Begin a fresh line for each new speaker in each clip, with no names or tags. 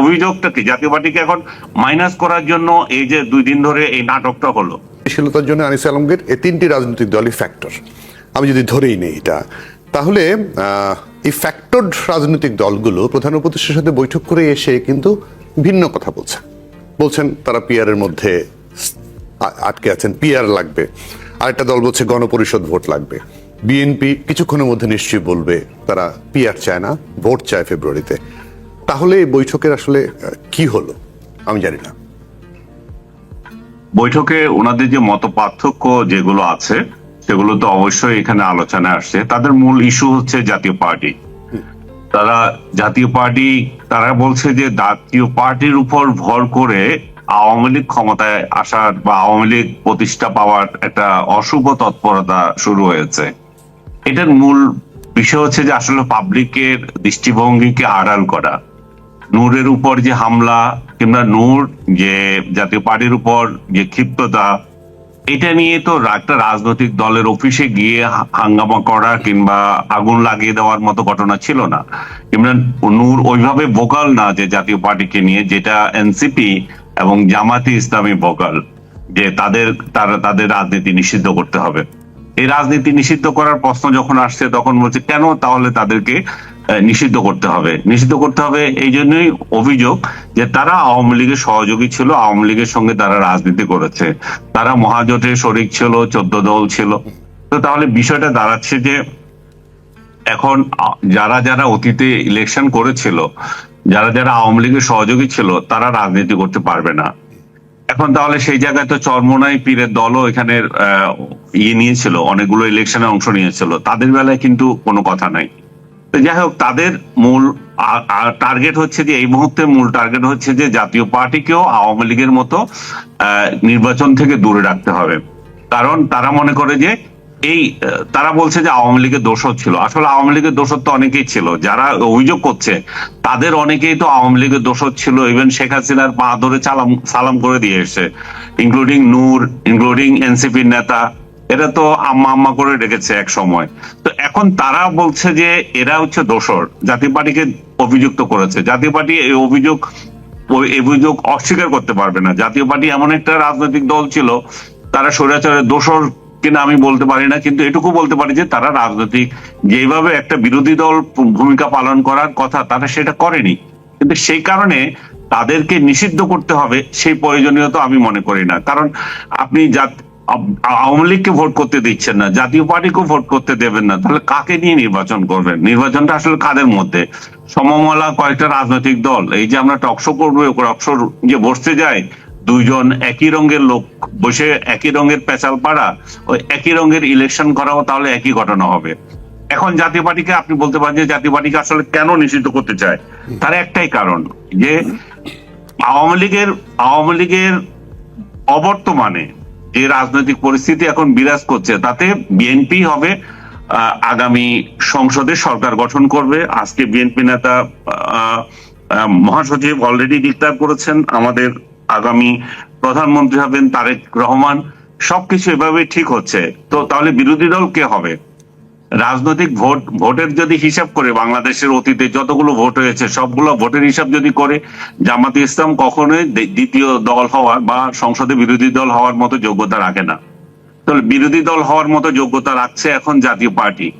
অভিযোগটা কি? জাতীয় পার্টিকে এখন মাইনাস করার জন্য এই যে দুই দিন ধরে এই নাটকটা হলো।
স্থিতিশীলতার জন্য আনিস আলমগীর এই তিনটি রাজনৈতিক দলই ফ্যাক্টর আমি যদি ধরেই নেই এটা, তাহলে এই ফ্যাক্টরড রাজনৈতিক দলগুলো প্রধান উপদেষ্টার সাথে বৈঠক করে এসে কিন্তু ভিন্ন কথা বলছে। বলছেন তারা পিয়ারের মধ্যে আটকে আছেন পিয়ার লাগবে। আরেকটা দল বলছে গণপরিষদ ভোট লাগবে। বিএনপি কিছুক্ষণের মধ্যে নিশ্চয়ই বলবে, তারা পিয়ার চায় না, ভোট চায় ফেব্রুয়ারিতে। তাহলে এই বৈঠকের আসলে কি হলো? আমি জানি না।
বৈঠকে ওনাদের যে মত পার্থক্য যেগুলো আছে সেগুলো তো অবশ্যই এখানে আলোচনায় আসছে। তাদের মূল ইস্যু হচ্ছে জাতীয় পার্টি। তারা জাতীয় পার্টি তারা বলছে যে জাতীয় পার্টির উপর ভর করে আওয়ামী লীগ ক্ষমতায় আসার বা আওয়ামী লীগ প্রতিষ্ঠা পাওয়ার একটা অশুভ তৎপরতা শুরু হয়েছে। এটার মূল বিষয় হচ্ছে যে আসলে পাবলিকের দৃষ্টিভঙ্গিকে আড়াল করা। নূরের উপর যে হামলা কিংবা নূর যে জাতীয় পার্টির উপর যে ক্ষিপ্ততা, এটা নিয়ে তো একটা রাজনৈতিক দলের অফিসে গিয়ে হাঙ্গামা করা কিংবা আগুন লাগিয়ে দেওয়ার মতো ঘটনা ছিল না। কিংবা নূর ওইভাবে ভোকাল না যে জাতীয় পার্টিকে নিয়ে, যেটা এনসিপি এবং জামাতি ইসলামী ভোকাল, যে তাদের, তারা তাদের রাজনীতি নিষিদ্ধ করতে হবে। এই রাজনীতি নিষিদ্ধ করার প্রশ্ন যখন আসছে, তখন বলছে, কেন তাহলে তাদেরকে নিষিদ্ধ করতে হবে। নিষিদ্ধ করতে হবে এই জন্যই অভিযোগ যে তারা আওয়ামী লীগের সহযোগী ছিল, আওয়ামী লীগের সঙ্গে তারা রাজনীতি করেছে। তারা মহাজোটের শরিক ছিল, চোদ্দ দল ছিল। তো তাহলে বিষয়টা দাঁড়াচ্ছে যে এখন যারা যারা অতীতে ইলেকশন করেছিল, যারা যারা আওয়ামী লীগের সহযোগী ছিল, তারা রাজনীতি করতে পারবে না। এখন তাহলে সেই জায়গায় তো চরমোনাই পীরের দলও এখানে ইয়ে নিয়েছিল, অনেকগুলো ইলেকশনে অংশ নিয়েছিল। তাদের বেলায় কিন্তু কোনো কথা নাই। যাই হোক তাদের মূল টার্গেট হচ্ছে যে, এই মুহূর্তে মূল টার্গেট হচ্ছে যে, জাতীয় পার্টিকেও আওয়ামী লীগের মতো নির্বাচন থেকে দূরে রাখতে হবে। কারণ তারা মনে করে যে, এই তারা বলছে যে, আওয়ামী লীগের দোষর ছিল। আসলে আওয়ামী লীগের দোষর তো অনেকেই ছিল। যারা অভিযোগ করছে, তাদের অনেকেই তো আওয়ামী লীগের দোষর ছিল। ইভেন শেখ হাসিনার পা ধরে চালাম সালাম করে দিয়ে এসছে। ইনক্লুডিং নূর ইনক্লুডিং এনসিপির নেতা এরা তো আম্মা আম্মা করে রেখেছে এক সময়। তো এখন তারা বলছে যে এরা হচ্ছে দোষর জাতীয় পার্টিকে অভিযুক্ত করেছে। জাতীয় পার্টি এই অভিযোগ ওই অভিযোগ অস্বীকার করতে পারবে না। জাতীয় পার্টি এমন একটা রাজনৈতিক দল ছিল, তারা স্বৈরাচারের দোষর কিনা আমি বলতে পারি না, কিন্তু এটুকু বলতে পারি যে তারা রাজনৈতিক, যেভাবে একটা বিরোধী দল ভূমিকা পালন করার কথা তারা সেটা করেনি। কিন্তু সেই কারণে তাদেরকে নিষিদ্ধ করতে হবে, সেই প্রয়োজনীয়তা আমি মনে করি না। কারণ আপনি আওয়ামী লীগকে ভোট করতে দিচ্ছেন না, জাতীয় পার্টিকেও ভোট করতে দেবেন না। তাহলে কাকে নিয়ে নির্বাচন করবেন? নির্বাচনটা আসলে কাদের মধ্যে? সমমলা কয়েকটা রাজনৈতিক দল, এই যে আমরা টকশো করব টকশো যে বসতে যায়, দুইজন একই রঙের লোক বসে একই রঙের পেঁচাল পাড়া, ওই একই রঙের ইলেকশন করাও তাহলে একই ঘটনা হবে। এখন জাতীয় পার্টিকে আপনি বলতে পারেন যে জাতীয় পার্টিকে আসলে কেন নিষিদ্ধ করতে চায়? তার একটাই কারণ, যে আওয়ামী লীগের আওয়ামী লীগের অবর্তমানে যে রাজনৈতিক পরিস্থিতি এখন বিরাজ করছে, তাতে বিএনপি হবে আগামী সংসদে সরকার গঠন করবে। আজকে বিএনপি নেতা মহাসচিব অলরেডি ডিক্লার করেছেন, আমাদের আগামী প্রধানমন্ত্রী হবেন তারেক রহমান। সবকিছু এভাবে ঠিক হচ্ছে। তো তাহলে বিরোধী দল কে হবে? রাজনৈতিক ভোট, ভোটের যদি হিসাব করে বাংলাদেশের অতীতে যতগুলো ভোট হয়েছে, সবগুলো ভোটের হিসাব যদি করে, জামাতে ইসলাম কখনোই দ্বিতীয় দল হওয়ার বা সংসদে বিরোধী দল হওয়ার মতো যোগ্যতা রাখে না। তাহলে বিরোধী দল হওয়ার মতো যোগ্যতা রাখছে এখন জাতীয় পার্টি।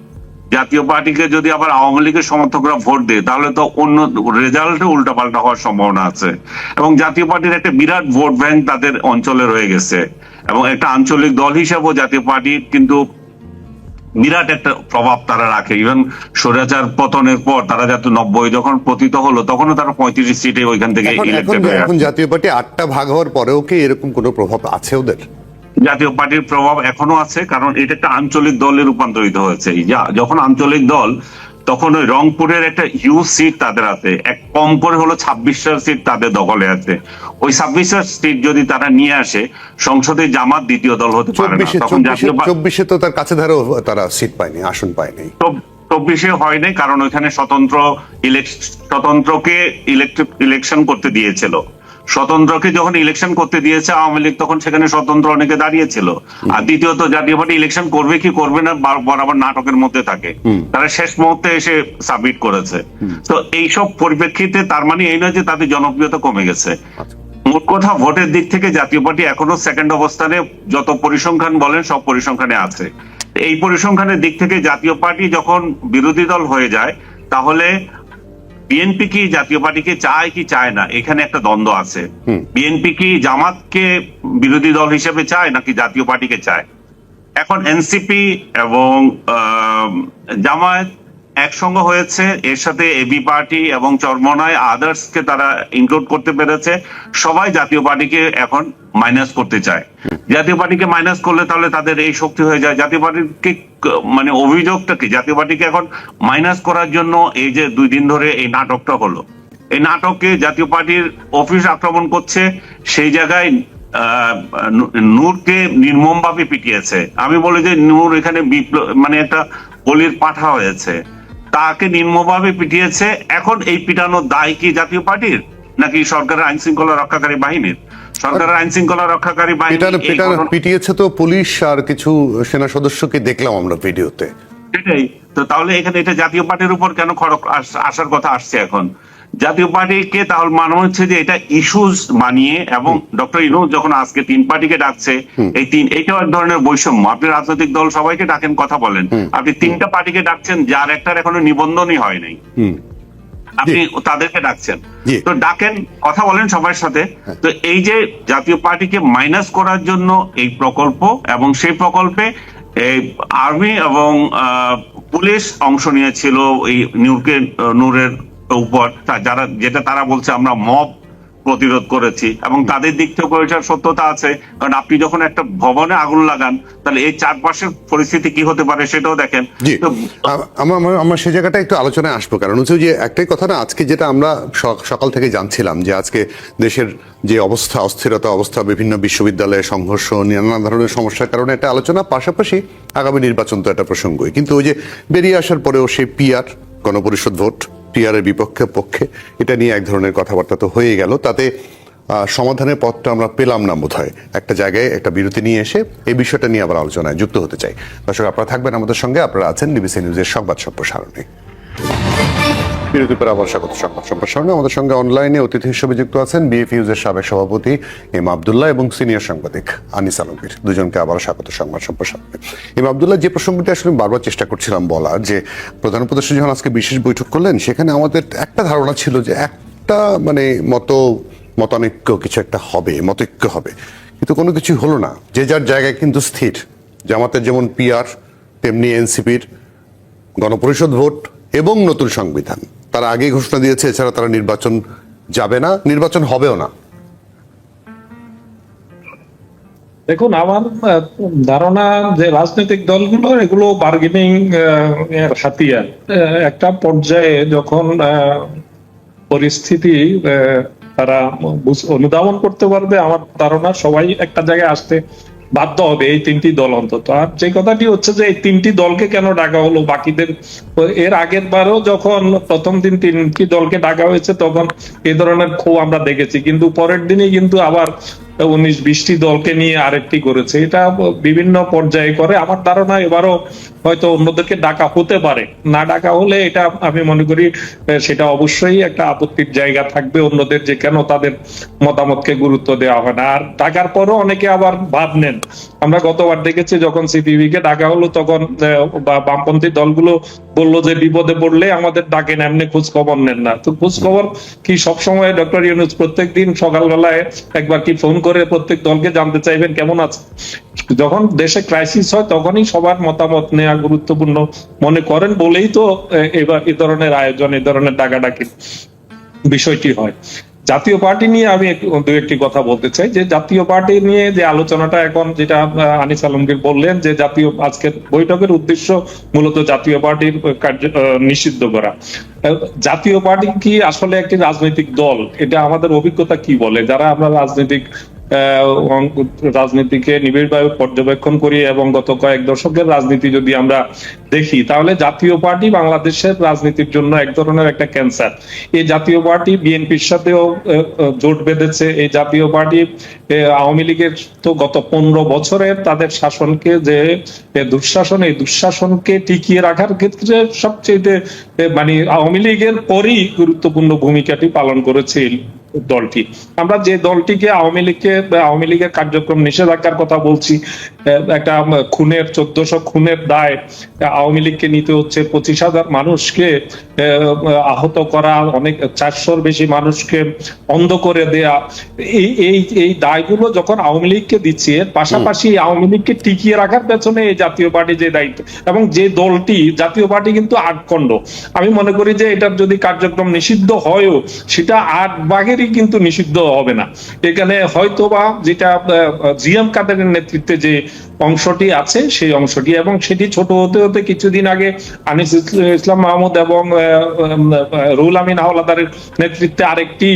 জাতীয় পার্টিকে যদি আবার আওয়ামী লীগের সমর্থকরা ভোট দেয়, তাহলে তো অন্য রেজাল্টে উল্টাপাল্টা হওয়ার সম্ভাবনা আছে। এবং জাতীয় পার্টির একটা বিরাট ভোট ব্যাংক তাদের অঞ্চলে রয়ে গেছে। এবং একটা আঞ্চলিক দল হিসেবেও জাতীয় পার্টি কিন্তু বিরাট একটা প্রভাব তারা রাখে। ইভেন স্বৈরাচার পতনের পর তারা যাতে নব্বই যখন পতিত হলো তখনও তারা পঁয়ত্রিশ সিটে ওইখান থেকে
এখন এখন
ইলেক্টেড হয়ে
এখন জাতীয় পার্টি আটটা ভাগ হওয়ার পরেও কি এরকম কোনো প্রভাব আছে ওদের?
জাতীয় পার্টির প্রভাব এখনও আছে কারণ এটা একটা আঞ্চলিক দলে রূপান্তরিত হয়েছে। যা- যখন আঞ্চলিক দল তখন ওই রংপুরের একটা হিউজ সিট তাদের আছে। এক কম করে হলো ছাব্বিশটা সিট তাদের দখলে আছে। ওই ছাব্বিশটা সিট যদি তারা নিয়ে আসে সংসদে জামাত দ্বিতীয় দল হতে পারে না।
চব্বিশে
তখন জাতীয়
চব্বিশে তো তার কাছে ধারেও তারা সিট পায়নি আসন পায়নি।
চব- চব্বিশে হয়নি কারণ ওইখানে স্বতন্ত্র ইলেক- স্বতন্ত্রকে ইলেকশন করতে দিয়েছিল। স্বতন্ত্রকে যখন ইলেকশন করতে দিয়েছে আওয়ামী লীগ তখন সেখানে স্বতন্ত্র অনেকে দাঁড়িয়েছিল। আর দ্বিতীয়ত জাতীয় পার্টি ইলেকশন করবে কি করবে না বরাবর নাটকের মধ্যে থাকে। তারা শেষ মুহূর্তে এসে সাবমিট করেছে। তো এইসব পরিপ্রেক্ষিতে তার মানে এই নয় যে তাদের জনপ্রিয়তা কমে গেছে। মোট কথা ভোটের দিক থেকে জাতীয় পার্টি এখনও সেকেন্ড অবস্থানে যত পরিসংখ্যান বলেন সব পরিসংখ্যানে আছে। এই পরিসংখ্যানের দিক থেকে জাতীয় পার্টি যখন বিরোধী দল হয়ে যায় তাহলে বিএনপি কি জাতীয় পার্টিকে চায় কি চায় না এখানে একটা দ্বন্দ্ব আছে। বিএনপি কি জামাতকে বিরোধী দল হিসেবে চায় নাকি জাতীয় পার্টিকে চায়? এখন এনসিপি এবং আহ, জামায়াত একসঙ্গে হয়েছে। এর সাথে এবি পার্টি এবং চরমনায় আদার্স কে তারা ইনক্লুড করতে পেরেছে। সবাই জাতীয় পার্টিকে এখন মাইনাস করতে চায়। জাতীয় পার্টিকে মাইনাস করলে তাহলে তাদের এই শক্তি হয়ে যায়। জাতীয় পার্টিকে মানে অভিযোগটা কি জাতীয় পার্টিকে এখন মাইনাস করার জন্য এই যে দুই দিন ধরে এই নাটকটা হলো। এই নাটকে জাতীয় পার্টির অফিস আক্রমণ করছে। সেই জায়গায় নূরকে নির্মমভাবে পিটিয়েছে। আমি বলি যে নূর এখানে বিপ্লব মানে একটা বলির পাঠা হয়েছে। তাকে নিম্নভাবে পিটিয়েছে? এখন এই পিটানোর দায় কি জাতীয় পার্টির? নাকি সরকারের আইন শৃঙ্খলা রক্ষাকারী বাহিনীর? সরকারের আইন শৃঙ্খলা রক্ষাকারী বাহিনী
পিটিয়েছে তো পুলিশ আর কিছু সেনা সদস্যকে দেখলাম আমরা ভিডিওতে।
সেটাই। তো তাহলে এখানে এটা জাতীয় পার্টির উপর কেন খড়ক আসার কথা আসছে এখন? জাতীয় পার্টিকে তাহলে মনে হচ্ছে যে এটা ইস্যুস মানিয়ে এবং ডক্টর ইনু যখন আজকে তিন পার্টিকে ডাকছে এই তিন এটাও এক ধরনের বৈষম্য। আপনি রাজনৈতিক দল সবাইকে ডাকেন কথা বলেন। আপনি তিনটা পার্টিকে ডাকছেন যার একটার এখনও নিবন্ধনই হয় নাই। আপনি তাদেরকে ডাকছেন। তো ডাকেন কথা বলেন সবার সাথে। তো এই যে জাতীয় পার্টিকে মাইনাস করার জন্য এই প্রকল্প এবং সেই প্রকল্পে এই আর্মি এবং আহ, পুলিশ অংশ নিয়েছিল এই নিউকে নূরের উপর যারা যেটা তারা বলছে আমরা মব প্রতিরোধ করেছি। এবং তাদের দিক থেকেও এটার সত্যতা আছে। কারণ আপনি যখন একটা ভবনে আগুন লাগান তাহলে এই চারপাশের পরিস্থিতি কি হতে পারে সেটাও দেখেন।
আমরা সেই জায়গাটা একটু আলোচনায় আসব। কারণ হচ্ছে যে একটাই কথা না আজকে যেটা আমরা সকাল থেকে জানছিলাম যে আজকে দেশের যে অবস্থা অস্থিরতা অবস্থা বিভিন্ন বিশ্ববিদ্যালয়ে সংঘর্ষ নানা ধরনের সমস্যার কারণে একটা আলোচনা পাশাপাশি আগামী নির্বাচন তো একটা প্রসঙ্গই। কিন্তু ওই যে বেরিয়ে আসার পরেও সেই পিআর গণপরিষদ ভোট পিআরের বিপক্ষে পক্ষে। এটা নিয়ে এক ধরনের কথাবার্তা তো হয়ে গেল। তাতে সমাধানের পথটা আমরা পেলাম না বোধহয়। একটা জায়গায় একটা বিরতি নিয়ে এসে এই বিষয়টা নিয়ে আবার আলোচনায় যুক্ত হতে চাই। দর্শক, আপনারা থাকবেন আমাদের সঙ্গে। আপনারা আছেন ডিবিসি নিউজের সংবাদ সম্প্রসারণে। বিরতির পর আবার স্বাগত সংবাদ সম্প্রসারণে। আমাদের সঙ্গে অনলাইনে অতিথি হিসেবে যুক্ত আছেন বিএফইউজের সাবেক সভাপতি এম আবদুল্লাহ এবং সিনিয়র সাংবাদিক আনিস আলমগীর। দুজনকে আবার স্বাগত সংবাদ সম্প্রসারণে। এম আবদুল্লাহ, যে প্রসঙ্গটি আসলে বারবার চেষ্টা করছিলাম বলার, যে প্রধান উপদেষ্টা যখন আজকে বিশেষ বৈঠক করলেন, সেখানে আমাদের একটা ধারণা ছিল যে একটা মানে মত, মতানৈক্য কিছু একটা হবে, মতৈক্য হবে। কিন্তু কোনো কিছু হলো না। যে যার জায়গায় কিন্তু স্থির। জামাতের যেমন পিআর তেমনি এনসিপির গণপরিষদ ভোট এবং নতুন সংবিধান। তারা আগেই ঘোষণা দিয়েছে, এছাড়া তারা নির্বাচন যাবে না, নির্বাচন হবেও না।
দেখুন, আমার ধারণা যে রাজনৈতিক দলগুলো, এগুলো বার্গেনিং এর হাতিয়ার। একটা পর্যায়ে যখন পরিস্থিতি তারা অনুধাবন করতে পারবে, আমার ধারণা সবাই একটা জায়গায় আসতে বাধ্য হবে এই তিনটি দল অন্তত। আর যে কথাটি হচ্ছে যে এই তিনটি দলকে কেন ডাকা হলো? বাকিদের, এর আগের বারও যখন প্রথম দিন তিনটি দলকে ডাকা হয়েছে, তখন এ ধরনের ক্ষোভ আমরা দেখেছি। কিন্তু পরের দিনে কিন্তু আবার উনিশ বিশটি দলকে নিয়ে আরেকটি করেছে। এটা বিভিন্ন পর্যায়ে করে। আমার ধারণা এবারও হয়তো অন্যদেরকে ডাকা হতে পারে। না ডাকা হলে এটা আমি মনে করি সেটা অবশ্যই একটা আপত্তির জায়গা থাকবে অন্যদের যে কেন তাদের মতামতকে গুরুত্ব দেওয়া হয় না। আর ডাকার পরও অনেকে আবার ভাব নেন। আমরা গতবার দেখেছি যখন সিপিবি কে ডাকা হলো, তখন বামপন্থী দলগুলো বলল যে বিপদে পড়লে আমাদের ডাকেন এমনি খোঁজ খবর নেন না। তো খোঁজ খবর কি সবসময় ডক্টর ইউনুস প্রত্যেক দিন সকালবেলায় একবার কি ফোন করে প্রত্যেক দলকে জানতে চাইবেন, কেমন আছে? যখন দেশে ক্রাইসিস হয়, তখনই সবার মতামত নেওয়া গুরুত্বপূর্ণ। মনে করেন বলেই তো এবার এ ধরনের আয়োজন, এ ধরনের ডাকাডাকি বিষয়টি হয়। জাতীয় পার্টি নিয়ে আমি দু একটি কথা বলতে চাই, যে জাতীয় পার্টি নিয়ে যে আলোচনাটা এখন যেটা আনিস আলমগীর বললেন, যে জাতীয়, আজকের বৈঠকের উদ্দেশ্য মূলত জাতীয় পার্টির কার্য নিষিদ্ধ করা। জাতীয় পার্টি কি আসলে একটি রাজনৈতিক দল? এটা আমাদের অভিজ্ঞতা কি বলে? যারা আমরা রাজনৈতিক রাজনীতিকে নিবিড়ভাবে পর্যবেক্ষণ করি এবং গত কয়েক দশকের রাজনীতি যদি আমরা দেখি, তাহলে জাতীয় পার্টি বাংলাদেশের রাজনীতির জন্য এক ধরনের একটা ক্যান্সার। এই জাতীয় পার্টি বিএনপির সাথেও জোট বেঁধেছে। এই জাতীয় পার্টি আওয়ামী লীগের তো গত পনেরো বছরের তাদের শাসনকে যে দুঃশাসন, এই দুঃশাসনকে টিকিয়ে রাখার ক্ষেত্রে সবচেয়ে মানে আওয়ামী লীগের পরই গুরুত্বপূর্ণ ভূমিকাটি পালন করেছে দলটি। আমরা যে দলটিকে আওয়ামী লীগকে আওয়ামী লীগের কার্যক্রম নিষেধাজ্ঞার কথা বলছি একটা খুনের চোদ্দশো খুনের দায় আওয়ামী লীগকে নিতে হচ্ছে। পঁচিশ হাজার মানুষকে আহত করা অনেক চারশোর বেশি মানুষকে অন্ধ করে দেয়া। এই এই এই দায়গুলো যখন আওয়ামী লীগকে দিচ্ছে এর পাশাপাশি আওয়ামী লীগকে টিকিয়ে রাখার পেছনে এই জাতীয় পার্টি যে দায়িত্ব এবং যে দলটি জাতীয় পার্টি কিন্তু আটখণ্ড। আমি মনে করি যে এটার যদি কার্যক্রম নিষিদ্ধ হয়ও সেটা আট ভাগেরই কিন্তু নিষিদ্ধ হবে না। এখানে হয়তো বা যেটা জিএম কাদেরের নেতৃত্বে যে অংশটি আছে, সেই অংশটি এবং সেটি ছোট হতে হতে কিছুদিন আগে আনিস ইসলাম মাহমুদ এবং রুহুল আমিন হাওলাদারের নেতৃত্বে আরেকটি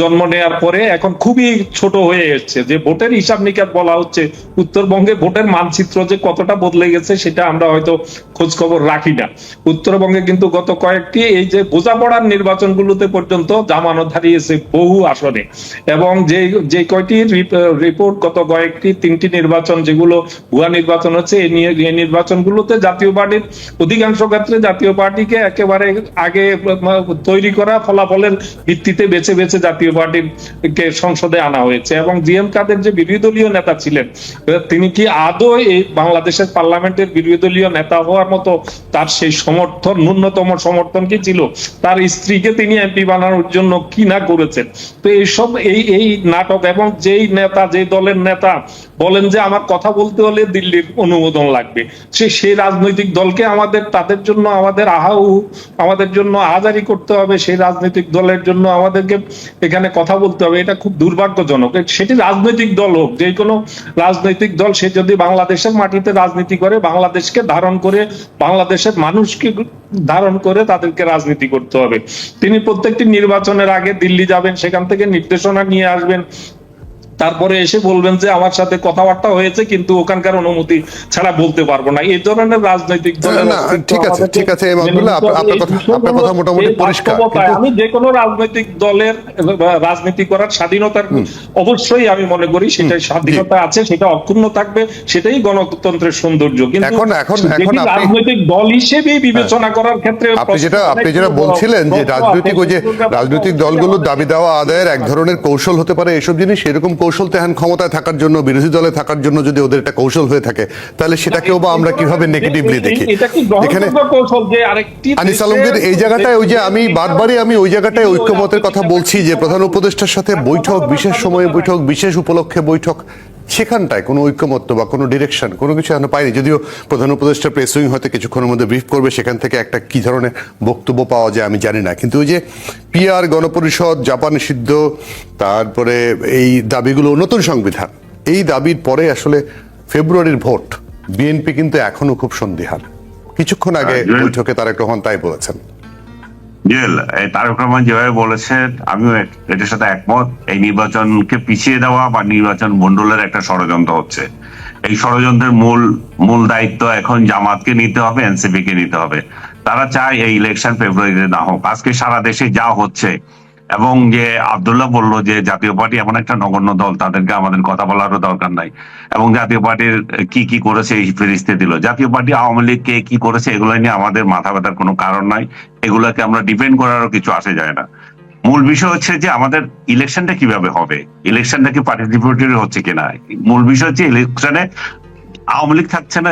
জন্ম নেওয়ার পরে এখন খুবই ছোট হয়ে এসছে। যে ভোটের হিসাব নিকাশ বলা হচ্ছে, উত্তরবঙ্গে ভোটের মানচিত্র যে কতটা বদলে গেছে সেটা আমরা হয়তো খোঁজ খবর রাখি না। উত্তরবঙ্গে কিন্তু গত কয়েকটি, এই যে বোঝাপড়ার নির্বাচনগুলোতে পর্যন্ত জামানত হারিয়েছে বহু আসনে। এবং যে যে কয়টি রিপোর্ট গত কয়েকটি, তিনটি নির্বাচন, যেগুলো ভুয়া নির্বাচন হচ্ছে এই নির্বাচনগুলোতে জাতীয় পার্টির অধিকাংশ ক্ষেত্রে জাতীয় পার্টিকে একেবারে আগে তৈরি করা ফলাফলের ভিত্তিতে বেছে বেছে জাতীয় পার্টির কে সংসদে আনা হয়েছে। এবং জিএম কাদের যে বিরোধী দলীয় নেতা ছিলেন, তিনি কি আদৌ এই বাংলাদেশের পার্লামেন্টের বিরোধী দলীয় নেতা হওয়ার মতো তার সেই সমর্থন, ন্যূনতম সমর্থন কি ছিল? তার স্ত্রীকে তিনি এমপি বানানোর জন্য কি না করেছেন। তো এইসব এই এই নাটক এবং যেই নেতা, যেই দলের নেতা বলেন যে আমার কথা বলতে হলে দিল্লির অনুমোদন লাগবে, সে সেই রাজনৈতিক দলকে আমাদের, তাদের জন্য আমাদের আহাউ, আমাদের জন্য আজারি করতে হবে, সেই রাজনৈতিক দলের জন্য আমাদেরকে এখানে কথা বলতে হবে, এটা খুব দুর্ভাগ্যজনক। সেটি রাজনৈতিক দল হোক, যে কোনো রাজনৈতিক দল, সে যদি বাংলাদেশের মাটিতে রাজনীতি করে, বাংলাদেশকে ধারণ করে, বাংলাদেশের মানুষকে ধারণ করে তাদেরকে রাজনীতি করতে হবে। তিনি প্রত্যেকটি নির্বাচনের আগে দিল্লি যাবেন, সেখান থেকে নির্দেশনা নিয়ে আসবেন। তারপরে এসে বলবেন যে আমার সাথে কথাবার্তা হয়েছে কিন্তু ওখানকার অনুমতি ছাড়া বলতে পারব না। এই ধরনের রাজনৈতিক
ঠিক আছে, ঠিক আছে, এম আব্দুল্লাহ,
নিতে হবে।
আপনার কথা- আপনার কথা মোটামুটি পরিষ্কার,
আমি যে কোনো রাজনৈতিক দলের রাজনীতি করার স্বাধীনতার অবশ্যই আমি মনে করি সেটা স্বাধীনতা আছে সেটা অক্ষুণ্ণ থাকবে সেটাই গণতন্ত্রের সৌন্দর্য। কিন্তু
এখন- এখন- এখন
রাজনৈতিক দল হিসেবে বিবেচনা করার ক্ষেত্রে
আপনি যেটা আপনি যেটা বলছিলেন যে রাজনৈতিক ওই যে রাজনৈতিক দলগুলোর দাবি দেওয়া আদায়ের এক ধরনের কৌশল হতে পারে এসব জিনিস এরকম কৌশল তেহান ক্ষমতায় থাকার জন্য বিরোধী দলে থাকার জন্য যদি ওদের একটা কৌশল হয়ে থাকে তাহলে সেটাকেও বা আমরা কীভাবে নেগেটিভলি দেখি? এখানে আনিস আলমগীর এই জায়গাটায় ওই যে আমি বারবারই আমি ওই জায়গাটায় ঐক্যমতের কথা বলছি যে প্রধান উপদেষ্টার সাথে বৈঠক বিশেষ সময়ে বৈঠক বিশেষ উপলক্ষে বৈঠক সেখানটায় কোনো ঐক্যমত্য বা কোনো ডিরেকশন কোনো কিছু এখনও পাইনি। যদিও প্রধান উপদেষ্টা প্রেস উইং হয়তো কিছুক্ষণের মধ্যে ব্রিফ করবে সেখান থেকে একটা কি ধরনের বক্তব্য পাওয়া যায় আমি জানি না। কিন্তু ওই যে পিআর গণপরিষদ জাপান নিষিদ্ধ তারপরে এই দাবিগুলো নতুন সংবিধান এই দাবির পরে আসলে ফেব্রুয়ারির ভোট বিএনপি কিন্তু এখনও খুব সন্দিহান। কিছুক্ষণ আগে। বৈঠকে তারেক রহমান তাই বলেছেন।
জুয়েল এই তারক রহমান যেভাবে বলেছেন আমিও এটার সাথে একমত। এই নির্বাচনকে পিছিয়ে দেওয়া বা নির্বাচন মন্ডলের একটা ষড়যন্ত্র হচ্ছে। এই ষড়যন্ত্রের মূল মূল দায়িত্ব এখন জামাতকে নিতে হবে এনসিপি কে নিতে হবে। তারা চায় এই ইলেকশন ফেব্রুয়ারিতে না হোক, আজকে সারা দেশে যা হচ্ছে এবং যে আব্দুল্লাহ বলল যে জাতীয় পার্টি এমন একটা নগণ্য দল, তাদেরকে আমাদের কথা বলারও দরকার নাই। এবং জাতীয় পার্টির কি কি করেছে এই ফেরিস্তে দিল। জাতীয় পার্টি আওয়ামী লীগ কে কি করেছে এগুলো নিয়ে আমাদের মাথা ব্যথার কোনো কারণ নাই। এগুলোকে আমরা ডিপেন্ড করারও কিছু আসে যায় না। মূল বিষয় হচ্ছে যে আমাদের ইলেকশনটা কীভাবে হবে? ইলেকশনটা কি পার্টিসিপেটরি হচ্ছে কিনা? মূল বিষয় হচ্ছে ইলেকশনে আওয়ামী লীগ থাকছে না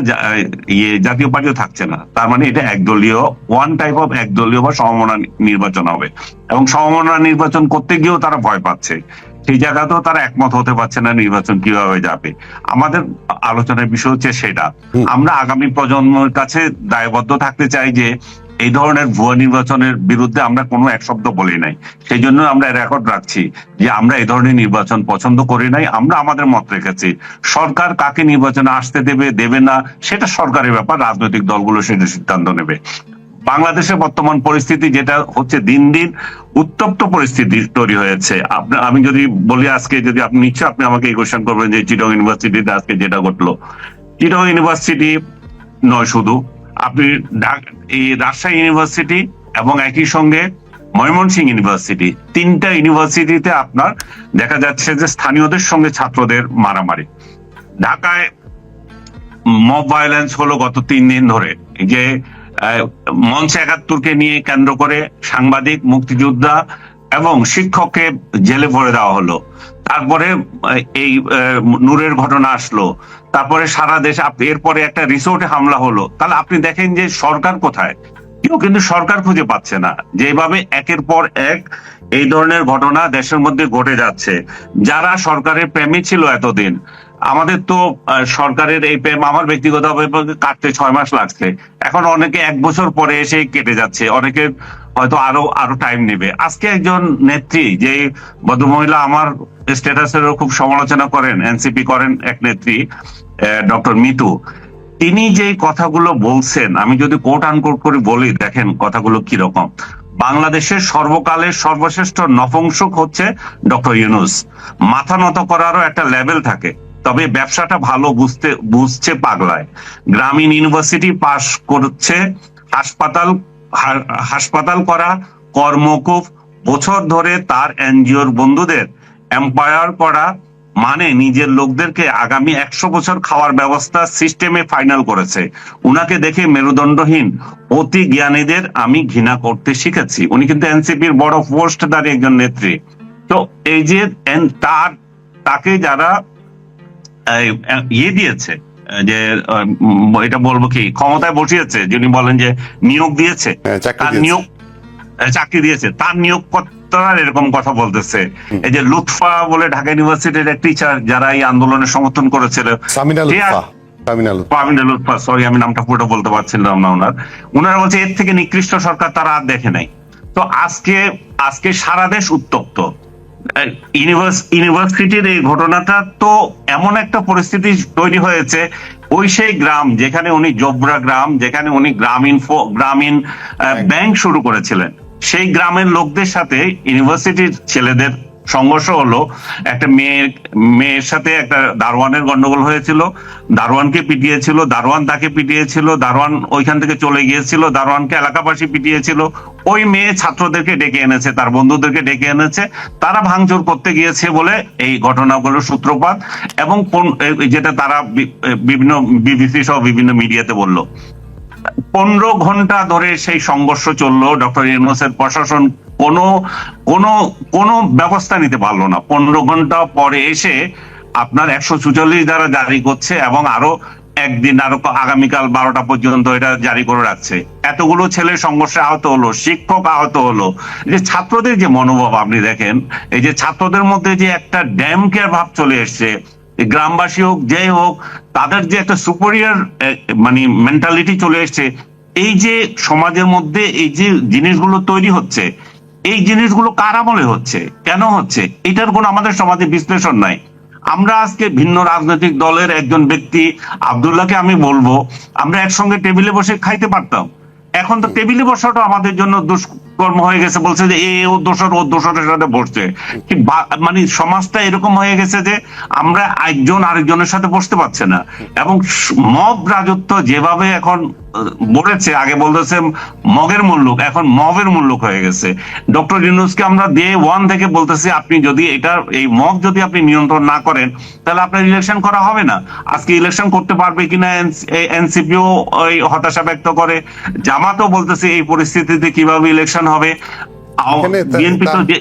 ইয়ে জাতীয় পার্টিও থাকছে না। তার মানে এটা একদলীয় ওয়ান টাইপ অফ একদলীয় বা সমমনা নির্বাচন হবে। এবং সমমনা নির্বাচন করতে গিয়েও তারা ভয় পাচ্ছে। সেই জায়গাতেও তারা একমত হতে পারছে না নির্বাচন কীভাবে যাবে। আমাদের আলোচনার বিষয় হচ্ছে সেটা। আমরা আগামী প্রজন্মের কাছে দায়বদ্ধ থাকতে চাই যে এই ধরনের ভুয়া নির্বাচনের বিরুদ্ধে আমরা কোনো এক শব্দ বলি নাই। সেই জন্য আমরা রেকর্ড রাখছি যে আমরা এই ধরনের নির্বাচন পছন্দ করি নাই, আমরা আমাদের মত রেখেছি। সরকার কাকে নির্বাচনে আসতে দেবে দেবে না, সেটা সরকারের ব্যাপার, রাজনৈতিক দলগুলো সেটা সিদ্ধান্ত নেবে। বাংলাদেশের বর্তমান পরিস্থিতি যেটা হচ্ছে দিন দিন উত্তপ্ত পরিস্থিতি তৈরি হয়েছে। আমি যদি বলি আজকে, যদি আপনি নিশ্চয় আপনি আমাকে এই কোশ্চেন করবেন যে চিটং ইউনিভার্সিটিতে আজকে যেটা ঘটলো। চিটং ইউনিভার্সিটি নয় শুধু আপনি রাজশাহী ইউনিভার্সিটি এবং একই সঙ্গে ময়মনসিংহ ইউনিভার্সিটি তিনটা ইউনিভার্সিটিতে আপনার দেখা যাচ্ছে যে স্থানীয়দের সঙ্গে ছাত্রদের মারামারি। ঢাকায় মব ভায়োলেন্স হলো গত তিন দিন ধরে। যে মঞ্চ একাত্তরকে নিয়ে কেন্দ্র করে সাংবাদিক, মুক্তিযোদ্ধা এবং শিক্ষককে জেলে ভরে দেওয়া হলো। তারপরে এই নূরের ঘটনা আসলো। তারপরে সারা দেশে এরপরে একটা রিসোর্টে হামলা হলো। তাহলে আপনি দেখেন যে সরকার কোথায়? কেউ কিন্তু সরকার খুঁজে পাচ্ছে না। যেভাবে একের পর এক এই ধরনের ঘটনা দেশের মধ্যে ঘটে যাচ্ছে। যারা সরকারের প্রেমী ছিল এতদিন আমাদের তো সরকারের এই প্রেম আমার ব্যক্তিগতভাবে কাটতে ছয় মাস লাগছে। এখন অনেকে এক বছর পরে এসে কেটে যাচ্ছে। অনেকে হয়তো আরও আরও টাইম নেবে। আজকে একজন নেত্রী, যে ভদ্রমহিলা আমার স্ট্যাটাসেরও খুব সমালোচনা করেন এনসিপি করেন এক নেত্রী ডক্টর মিতু। তিনি যে কথাগুলো বলছেন, আমি যদি কোট আনকোট করে বলি, দেখেন কথাগুলো কীরকম। বাংলাদেশের সর্বকালের সর্বশ্রেষ্ঠ নপুংসক হচ্ছে ডক্টর ইউনুস। মাথা নত করারও একটা লেভেল থাকে। তবে ব্যবসাটা ভালো বুঝতে, বুঝছে পাগলায়। গ্রামীণ ইউনিভার্সিটি পাশ করছে, হাসপাতাল হাসপাতাল করা কর্মকুফ বছর ধরে তার এনজিওর বন্ধুদের, এম্পায়ার করা মানে নিজের লোকদেরকে আগামী একশো বছর খাওয়ার ব্যবস্থা সিস্টেমে ফাইনাল করেছে। উনাকে দেখে মেরুদণ্ডহীন, অতি জ্ঞানীদের আমি ঘৃণা করতে শিখেছি। উনি কিন্তু এনসিপির বড় পোস্টদারী একজন নেত্রী। তো এই যে তার, তাকে যারা ইয়ে দিয়েছে যে এটা বলব কি ক্ষমতায় বসিয়েছে যিনি বলেন যে নিয়োগ দিয়েছে
হ্যাঁ,
তার নিয়োগ চাকরি দিয়েছে তার নিয়োগকর্তারা এরকম কথা বলতেছে। এই যে লুৎফা বলে ঢাকা ইউনিভার্সিটির এক টিচার যারা এই আন্দোলনের সমর্থন করেছিল
লুৎফা
সরি আমি নামটা পুরোটা বলতে পারছিলাম না ওনার। ওনারা বলছে এর থেকে নিকৃষ্ট সরকার তারা আর দেখে নাই। তো আজকে আজকে সারা দেশ উত্তপ্ত। ইউনিভার্সিটির এই ঘটনাটা তো এমন একটা পরিস্থিতি তৈরি হয়েছে ওই সেই গ্রাম যেখানে উনি জোবরা গ্রাম যেখানে উনি গ্রামীণ গ্রামীণ ব্যাংক শুরু করেছিলেন। সেই গ্রামের লোকদের সাথে ইউনিভার্সিটির ছেলেদের সংঘর্ষ হলো, একটা মেয়ে মেয়ের সাথে একটা দারোয়ানের গন্ডগোল হয়েছিল। দারোয়ানকে পিটিয়েছিল, দারোয়ান তাকে পিটিয়েছিল, দারোয়ান ওইখান থেকে চলে গিয়েছিল, দারোয়ানকে এলাকাবাসী পিটিয়েছিল। ওই মেয়ে ছাত্রদেরকে ডেকে এনেছে, তার বন্ধুদেরকে ডেকে এনেছে। তারা ভাঙচুর করতে গিয়েছে বলে এই ঘটনাগুলোর সূত্রপাত এবং কোন- যেটা তারা বিভিন্ন বিবিসি সহ বিভিন্ন মিডিয়াতে বলল। পনেরো ঘণ্টা ধরে সেই সংঘর্ষ চলল। ডক্টর ইউনুসের প্রশাসন কোনো কোনো কোনো ব্যবস্থা নিতে পারল না। পনেরো ঘণ্টা পরে এসে আপনার একশো চুচল্লিশ দ্বারা জারি করছে এবং আরও একদিন আরও আগামীকাল বারোটা পর্যন্ত এটা জারি করে রাখছে। এতগুলো ছেলে সংঘর্ষে আহত হলো, শিক্ষক আহত হলো। যে ছাত্রদের যে মনোভাব আপনি দেখেন, এই যে ছাত্রদের মধ্যে যে একটা ড্যাম কেয়ার ভাব চলে এসছে গ্রামবাসী হোক যে হোক, তাদের যে একটা সুপেরিয়র মানে মেন্টালিটি চলে এসছে, এই যে সমাজের মধ্যে এই যে জিনিসগুলো তৈরি হচ্ছে, এই জিনিসগুলো কার আমলে হচ্ছে? কেন হচ্ছে? এটার কোনো আমাদের সমাজে বিশ্লেষণ নাই। আমরা আজকে ভিন্ন রাজনৈতিক দলের একজন ব্যক্তি, আবদুল্লাহকে আমি বলব, আমরা একসঙ্গে টেবিলে বসে খাইতে পারতাম। এখন তো টেবিলে বসাটা আমাদের জন্য দুষ্কর্ম হয়ে গেছে, বলছে যে এ ও দোষর, ও দোষরের সাথে বসছে। মানে সমাজটা এরকম হয়ে গেছে যে আমরা একজন আরেকজনের সাথে বসতে পারছে না। এবং মব রাজত্ব যেভাবে এখন বলেছে, আগে বলতেছে, মগের মূল্যক, এখন মগের মূল্যক হয়ে গেছে। ডক্টর ইউনুসকে আমরা ডে ওয়ান থেকে বলতেছি, আপনি যদি এটা, এই মগ যদি আপনি নিয়ন্ত্রণ না করেন, তাহলে আপনার ইলেকশন করা হবে না। আজকে ইলেকশন করতে পারবে কিনা এনসিপিও হতাশা ব্যক্ত করে। জামাতও বলতেছে, এই পরিস্থিতিতে কীভাবে ইলেকশন হবে।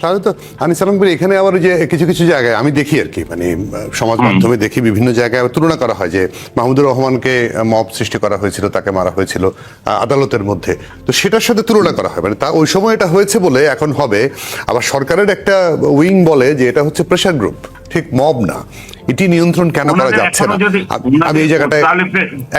তাহলে তো আনিস এখানে আবার যে কিছু কিছু জায়গায় আমি দেখি আর কি মানে সমাজ মাধ্যমে দেখি বিভিন্ন জায়গায় তুলনা করা হয় যে মাহমুদুর রহমানকে মব সৃষ্টি করা হয়েছিল তাকে মারা হয়েছিল আদালতের মধ্যে। তো সেটার সাথে তুলনা করা হয় মানে তা ওই সময় এটা হয়েছে বলে এখন হবে। আবার সরকারের একটা উইং বলে যে এটা হচ্ছে প্রেশার গ্রুপ ঠিক মব না। এটি নিয়ন্ত্রণ কেন করা যাচ্ছে না? আমি এই জায়গাটায়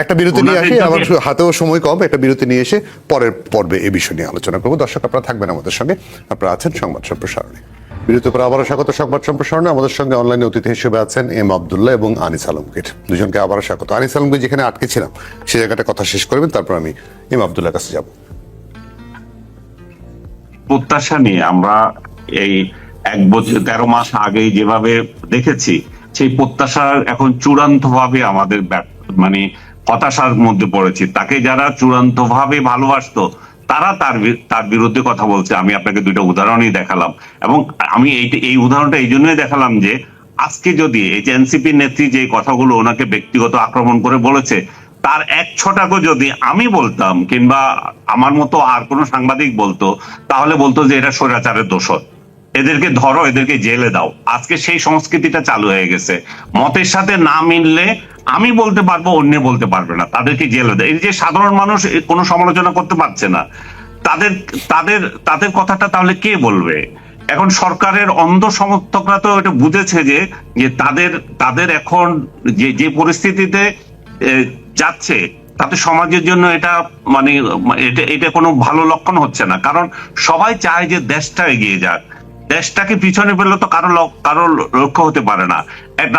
একটা বিরতি নিয়ে আসি আমার হাতেও সময় কম একটা বিরতি নিয়ে এসে পরের পর্বে এই বিষয় নিয়ে আলোচনা করব। দর্শক আপনারা থাকবেন আমাদের সঙ্গে। আপনারা আছেন সংবাদ সম্প্রসারণে। বিরতির পর আবারও স্বাগত সংবাদ সম্প্রসারণে। আমাদের সঙ্গে অনলাইনে অতিথি হিসেবে আছেন এম আবদুল্লাহ এবং আনিস আলমগীর। দুজনকে আবারও স্বাগত। আনিস আলমগীর যেখানে আটকে ছিলাম সে জায়গাটা কথা শেষ করবেন তারপর আমি এম আবদুল্লাহ কাছে যাব।
প্রত্যাশা নিয়ে আমরা এই এক বছর তেরো মাস আগে যেভাবে দেখেছি সেই প্রত্যাশার এখন চূড়ান্ত ভাবে আমাদের মানে হতাশার মধ্যে পড়েছি। তাকে যারা চূড়ান্ত ভাবে ভালোবাসতো, তারা তার তার বিরুদ্ধে কথা বলছে। আমি আপনাকে দুইটা উদাহরণই দেখালাম। এবং আমি এই এই উদাহরণটা এই জন্যই দেখালাম যে, আজকে যদি এই যে এনসিপি নেত্রী যে কথাগুলো ওনাকে ব্যক্তিগত আক্রমণ করে বলেছে, তার এক ছটাকও যদি আমি বলতাম কিংবা আমার মতো আর কোনো সাংবাদিক বলতো, তাহলে বলতো যে এটা স্বৈরাচারের দোষর। এদেরকে ধরো, এদেরকে জেলে দাও। আজকে সেই সংস্কৃতিটা চালু হয়ে গেছে। মতের সাথে না মিললে আমি বলতে পারব, অন্য বলতে পারবে না। তাদেরকে জেলে দেয় এই যে সাধারণ মানুষ কোনো সমালোচনা করতে পারছে না। তাদের তাদের তাদের কথাটা তাহলে কে বলবে? এখন সরকারের অন্ধ সমর্থকরা তো এটা বুঝেছে যে যে তাদের তাদের এখন যে যে পরিস্থিতিতে যাচ্ছে, তাতে সমাজের জন্য এটা মানে এটা এটা কোনো ভালো লক্ষণ হচ্ছে না। কারণ সবাই চায় যে দেশটা এগিয়ে যাক। দেশটাকে পিছনে ফেললে তো কারও কারও লক্ষ্য হতে পারে না।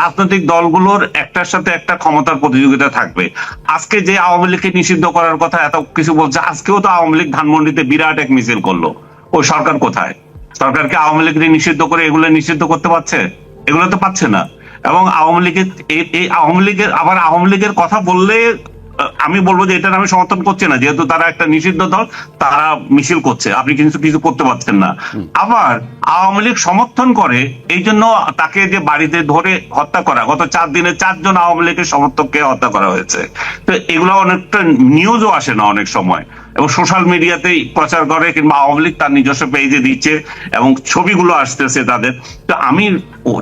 রাজনৈতিক দলগুলোর একটার সাথে একটা ক্ষমতার প্রতিযোগিতা থাকবে। আজকে যে আওয়ামী লীগকে নিষিদ্ধ করার কথা এত কিছু বলছে, আজকেও তো আওয়ামী লীগ ধানমন্ডিতে বিরাট এক মিছিল করল। ওই সরকার কোথায়? সরকারকে আওয়ামী লীগ নিষিদ্ধ করে এগুলো নিষিদ্ধ করতে পারছে? এগুলো তো পাচ্ছে না। এবং আওয়ামী লীগের এই আওয়ামী লীগের আবার আওয়ামী লীগের কথা বললে আমি বলব যে এটার আমি সমর্থন করছি না। যেহেতু তারা একটা নিষিদ্ধ দল তারা মিছিল করছে। আপনি কিন্তু কিছু করতে পারছেন না। আবার আওয়ামী লীগ সমর্থন করে এই জন্য তাকে যে বাড়িতে ধরে হত্যা করা গত চার দিনে চারজন আওয়ামী লীগের সমর্থককে হত্যা করা হয়েছে। তো এগুলো অনেকটা নিউজও আসে না অনেক সময়। এবং সোশ্যাল মিডিয়াতেই প্রচার করে কিংবা আওয়ামী লীগ তার নিজস্ব পেজে দিচ্ছে এবং ছবিগুলো আসতেছে তাদের। তো আমি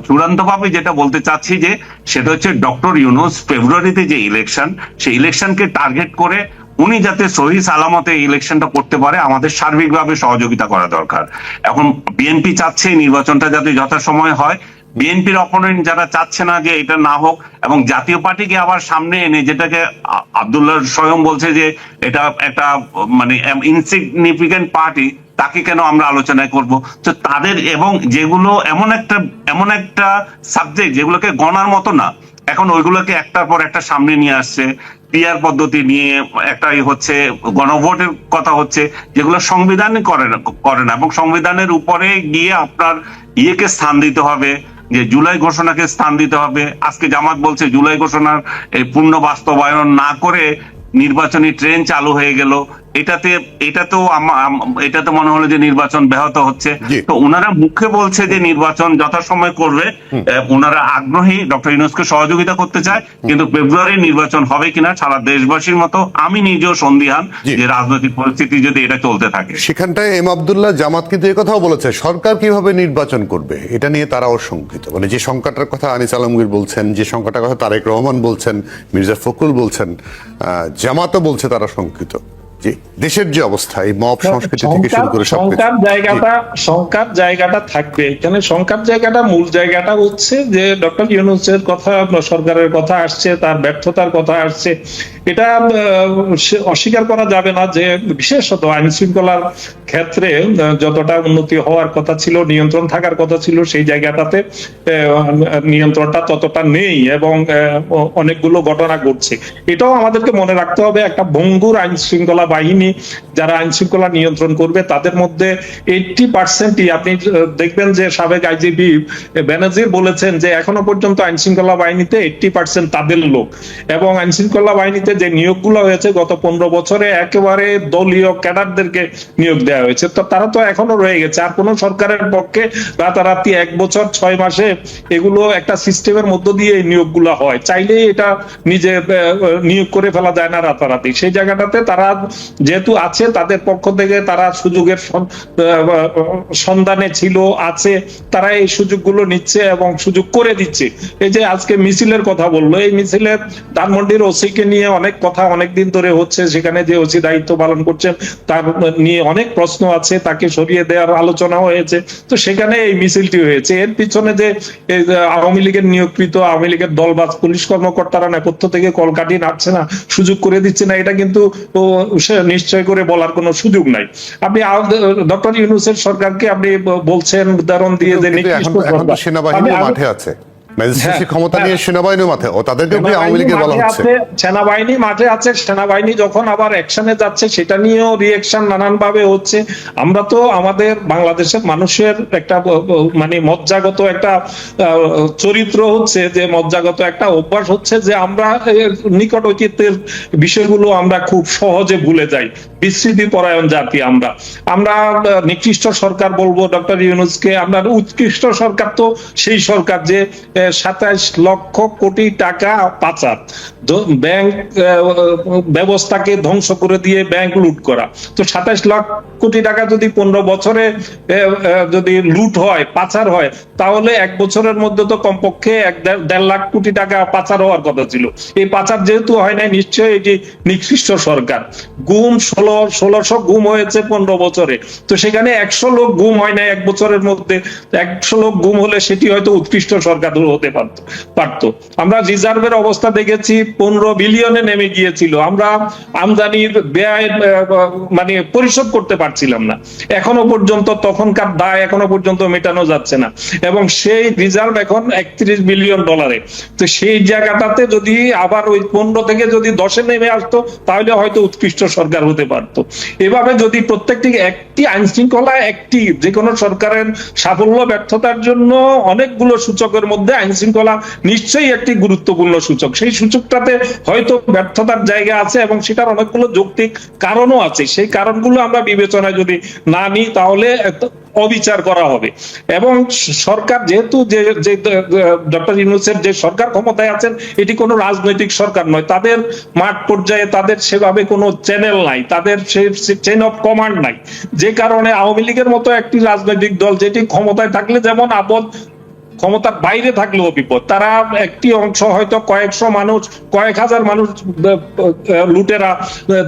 চূড়ান্ত ভাবে যেটা বলতে চাচ্ছি যে সেটা হচ্ছে ডক্টর ইউনুস ফেব্রুয়ারিতে যে ইলেকশন সেই ইলেকশনকে টার্গেট করে উনি যাতে সহি সালামতে ইলেকশনটা করতে পারে, আমাদের সার্বিকভাবে সহযোগিতা করা দরকার। এখন বিএনপি চাচ্ছে নির্বাচনটা যাতে যথাসময় হয়। বিএনপির অপোনেন্ট যারা চাচ্ছে না যে এটা না হোক, এবং জাতীয় পার্টিকে আবার সামনে এনে যেটাকে আব্দুল্লাহ স্বয়ং বলছে যে এটা একটা মানে ইনসিগনিফিকেন্ট পার্টি তাকে কেন আমরা আলোচনায় করব? তো তাদের এবং যেগুলো এমন একটা এমন একটা সাবজেক্ট যেগুলোকে গণার মতো না, এখন ওইগুলোকে একটার পর একটা সামনে নিয়ে আসছে। পিয়ার পদ্ধতি নিয়ে একটা হচ্ছে, গণভোটের কথা হচ্ছে, যেগুলো সংবিধানই করে না করে না, এবং সংবিধানের উপরে গিয়ে আপনার ইয়েকে স্থান দিতে হবে। যে জুলাই ঘোষণাকে স্থান দিতে হবে। আজকে জামাত বলছে জুলাই ঘোষণার এই পূর্ণ বাস্তবায়ন না করে নির্বাচনী ট্রেন চালু হয়ে গেল। এটাতে এটাতেও আমা- আম- এটাতে মনে হলো যে নির্বাচন ব্যাহত হচ্ছে। তো ওনারা মুখে বলছে যে নির্বাচন যথাসময় করবে। ওনারা আগ্রহী ডক্টর ইউনুসকে সহযোগিতা করতে চায়। কিন্তু ফেব্রুয়ারি নির্বাচন হবে কিনা সারা দেশবাসীর মতো আমি নিজেও সন্দিহান যে রাজনৈতিক পরিস্থিতি যদি এটা চলতে থাকে।
সেখানটায় এম আবদুল্লাহ জামাত কিন্তু এ কথাও বলেছে সরকার কীভাবে নির্বাচন করবে? এটা নিয়ে তারাও শঙ্কিত মানে যে সংখ্যাটার কথা আনিস আলমগীর বলছেন যে সংখ্যাটার কথা তারেক রহমান বলছেন মির্জা ফখরুল বলছেন আহ, জামাতও বলছে তারা শঙ্কিত। দেশের যে অবস্থা এই মব সংস্কৃতি থেকে শুরু করে সবকিছু।
সংখ্যার জায়গাটা সংখ্যার জায়গাটা থাকবে। এখানে সংখ্যার জায়গাটা মূল জায়গাটা হচ্ছে যে ডক্টর ইউনুসের কথা সরকারের কথা আসছে তার ব্যর্থতার কথা আসছে। এটা অস্বীকার করা যাবে না যে বিশেষত আইন শৃঙ্খলার ক্ষেত্রে যতটা উন্নতি হওয়ার কথা ছিল নিয়ন্ত্রণ থাকার কথা ছিল সেই জায়গাটাতে নিয়ন্ত্রণটা ততটা নেই এবং অনেকগুলো ঘটনা ঘটছে। এটাও আমাদেরকে মনে রাখতে হবে একটা ভঙ্গুর আইন শৃঙ্খলা বাহিনী যারা আইন শৃঙ্খলা নিয়ন্ত্রণ করবে, তাদের মধ্যে এইটটি পার্সেন্টই আপনি দেখবেন যে সাবেক আইজিপি ব্যানার্জির বলেছেন যে এখনও পর্যন্ত আইন শৃঙ্খলা বাহিনীতে এইটটি পার্সেন্ট তাদের লোক। এবং আইন শৃঙ্খলা বাহিনীতে যে নিয়োগগুলো হয়েছে, গত পনেরো বছরে একেবারে দলীয় ক্যাডারদেরকে নিয়োগ দেওয়া হয়েছে। তো তারা তো এখনও রয়ে গেছে। আর কোন সরকারের পক্ষে রাতারাতি এক বছর, ছয় মাসে এগুলো একটা সিস্টেমের মধ্য দিয়ে এই নিয়োগগুলো হয়। চাইলেই এটা নিজে নিয়োগ করে ফেলা যায় না রাতারাতি। সেই জায়গাটাতে তারা যেহেতু আছে, তাদের পক্ষ থেকে তারা সুযোগের সন্ধানে ছিল, আছে, তারা এই সুযোগগুলো নিচ্ছে এবং সুযোগ করে দিচ্ছে। এই যে আজকে মিছিলের কথা বলল, এই মিছিলের ধানমন্ডির ওসিকে নিয়ে অনেক কথা অনেক দিন ধরে হচ্ছে, সেখানে যে ওসি দায়িত্ব পালন করছেন, তার নিয়ে অনেক প্রশ্ন আছে, তাকে সরিয়ে দেওয়ার আলোচনা হয়েছে। তো সেখানে এই মিছিলটি হয়েছে। এর পিছনে যে আওয়ামী লীগের নিয়োগকৃত আওয়ামী লীগের দলবাজ পুলিশ কর্মকর্তারা নেপথ্য থেকে কলকাঠি নাড়ছে না, সুযোগ করে দিচ্ছে না, এটা কিন্তু নিশ্চয় করে বলার কোনো সুযোগ নাই আপনি ডক্টর ইউনুসের সরকারকে আপনি বলছেন উদাহরণ দিয়ে যে।
সেনাবাহিনী মাঠে আছে ম্যাজিস্ট্রেসি
হ্যাঁ,
ক্ষমতা
হ্যাঁ।
নিয়ে সেনাবাহিনীর মাথায় ও তাদেরকে আওয়ামী লীগের বলা হচ্ছে।
সেনাবাহিনী মাঠে আছে সেনাবাহিনী যখন আবার অ্যাকশনে যাচ্ছে সেটা নিয়েও রিয়েকশন নানান ভাবে হচ্ছে। আমরা তো আমাদের বাংলাদেশের মানুষের একটা মানে মজ্জাগত একটা চরিত্র হচ্ছে যে মজ্জাগত একটা অভ্যাস হচ্ছে যে আমরা নিকট অতীতের বিষয়গুলো আমরা খুব সহজে ভুলে যাই। বিস্মৃতি পরায়ণ জাতি আমরা। আমরা নিকৃষ্ট সরকার বলব ডক্টর ইউনুসকে। আমরা উৎকৃষ্ট সরকার তো সেই সরকার যে সাতাইশ লক্ষ কোটি টাকা পাচার। ব্যাংক ব্যবস্থাকে ধ্বংস করে দিয়ে ব্যাংক লুট করা। তো সাতাইশ লাখ কোটি টাকা যদি পনেরো বছরে যদি লুট হয়, পাচার হয়, তাহলে এক বছরের মধ্যে তো কমপক্ষে এক দেড়- লাখ কোটি টাকা পাচার হওয়ার কথা ছিল। এই পাচার যেহেতু হয় নাই, নিশ্চয়ই এটি নিকৃষ্ট সরকার। গুম ষোলো, ষোলোশো গুম হয়েছে পনেরো বছরে। তো সেখানে একশো লোক গুম হয় না এক বছরের মধ্যে। একশো লোক গুম হলে সেটি হয়তো উৎকৃষ্ট সরকার হতে পারত, পারতো। আমরা রিজার্ভের অবস্থা দেখেছি, পনেরো বিলিয়নে নেমে গিয়েছিল। আমরা আমদানির ব্যয় মানে পরিশোধ করতে পারছিলাম না। এখনও পর্যন্ত তখনকার দায় এখনও পর্যন্ত মেটানো যাচ্ছে না। এবং সেই রিজার্ভ এখন একত্রিশ বিলিয়ন ডলারে। তো সেই জায়গাটাতে যদি আবার ওই পনেরো থেকে যদি দশে নেমে আসতো, তাহলে হয়তো উৎকৃষ্ট সরকার হতে পারতো। এভাবে যদি প্রত্যেকটি একটি আইন শৃঙ্খলা একটি যে কোনো সরকারের সাফল্য, ব্যর্থতার জন্য অনেকগুলো সূচকের মধ্যে আইন শৃঙ্খলা নিশ্চয়ই একটি গুরুত্বপূর্ণ সূচক। সেই সূচকটাতে হয়তো ব্যর্থতার জায়গা আছে এবং সেটার অনেকগুলো যৌক্তিক কারণও আছে। সেই কারণগুলো আমরা বিবেচনায় যদি না নিই, তাহলে অবিচার করা হবে। এবং সরকার যেহেতু যে যে ডক্টর ইউনুসের যে সরকার ক্ষমতায় আছেন, এটি কোনো রাজনৈতিক সরকার নয়। তাদের মাঠ পর্যায়ে তাদের সেভাবে কোনো চ্যানেল নাই। তাদের সে চেন অফ কমান্ড নাই। যে কারণে আওয়ামী লীগের মতো একটি রাজনৈতিক দল যেটি ক্ষমতায় থাকলে যেমন আপদ ক্ষমতার বাইরে থাকলেও বিপদ। তারা একটি অংশ হয়তো কয়েকশো মানুষ কয়েক হাজার মানুষ লুটেরা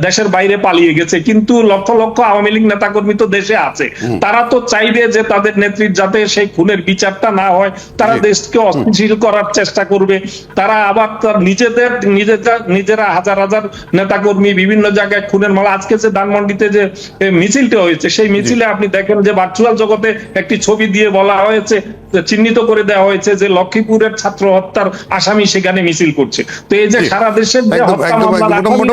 দেশের বাইরে পালিয়ে গেছে। কিন্তু লক্ষ লক্ষ আওয়ামী লীগ নেতাকর্মী তো দেশে আছে। তারা তো চাইবে যে তাদের নেত্রীর যাতে সেই খুনের বিচারটা না হয়। তারা দেশকে অস্থিতিশীল করার চেষ্টা করবে। তারা আবার তার নিজেদের নিজেরা নিজেরা হাজার হাজার নেতাকর্মী বিভিন্ন জায়গায় খুনের মালা। আজকে যে ধানমন্ডিতে যে মিছিলটা হয়েছে সেই মিছিলে আপনি দেখেন যে ভার্চুয়াল জগতে একটি ছবি দিয়ে বলা হয়েছে চিহ্নিত করে দেওয়া হয়েছে যে লক্ষ্মীপুরের ছাত্র হত্যার আসামি সেখানে মিছিল করছে। তো এই যে সারা দেশের